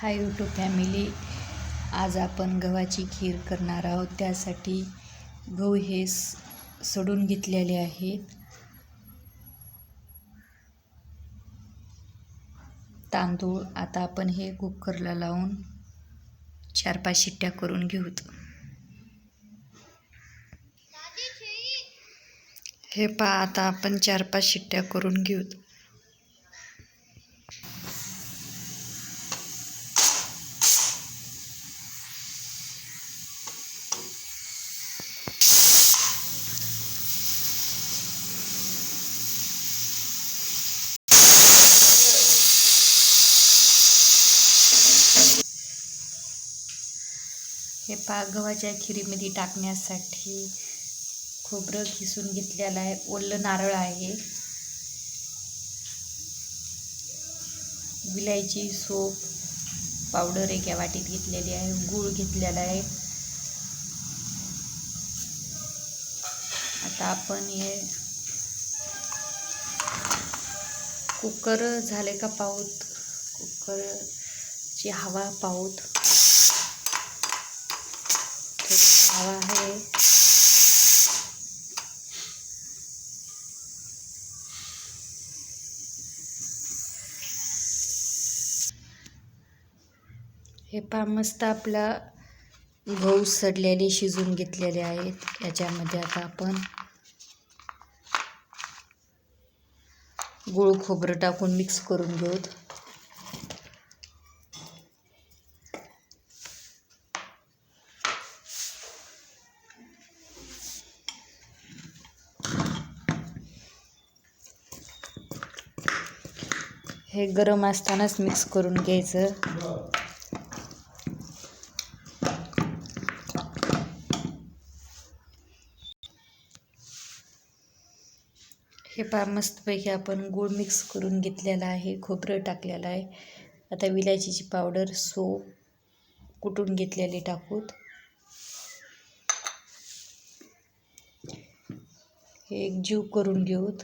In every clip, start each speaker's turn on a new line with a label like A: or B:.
A: Hi YouTube family. आज आपण गव्हाची खीर करणार आहोत. त्यासाठी गहू हे स सडून घेतलेले आहेत. तांदूळ आता आपण हे कुकरला लावून चार पाच शिट्ट्या करून घेऊत. हे पा आता आपण चार पाच शिट्ट्या करून घेऊत. हे पाक गव्हाच्या खिरीमध्ये टाकण्यासाठी खोबरं किसून घेतलेलं आहे. ओलं नारळ आहे. विलायची सोप पावडर एका वाटीत घेतलेली आहे. गूळ घेतलेला आहे. आता आपण हे कुकर झाले का पाहूत कुकरची हवा पाहूत हवा आहे. हे पा मस्त आपला गहू सडलेले शिजून घेतलेले आहेत. याच्यामध्ये आता आपण गूळ खोबरं टाकून मिक्स करून घेऊत हे गरम असतानाच मिक्स करून घ्यायचं. हे फार मस्तपैकी आपण गूळ मिक्स करून घेतलेला आहे खोबरं टाकलेलं आहे. आता विलायचीची पावडर सोप कुटून घेतलेली टाकूत. हे एक जीव करून घेऊत.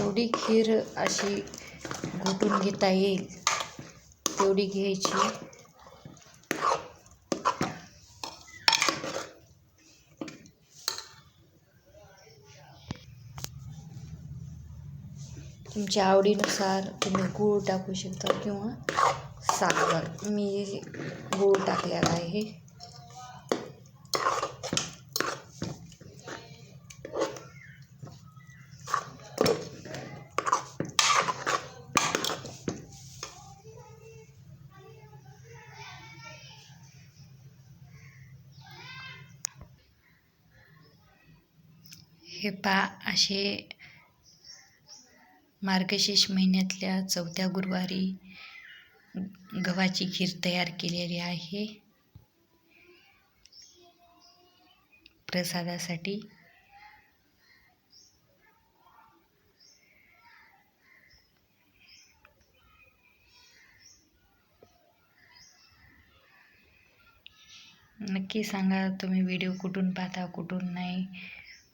A: जेवढी खीर अशी घोटून घेता येईल तेवढी घ्यायची. तुमच्या आवडीनुसार तुम्ही गूळ टाकू शकता किंवा साखर. मी गूळ टाकलेला आहे. हे पा असे मार्गशीर्ष महिन्यातल्या चौथ्या गुरुवारी गव्हाची खीर तयार केलेली आहे. प्रसादासाठी नक्की सांगा तुम्ही व्हिडिओ कुठून पाहता कुठून नाही.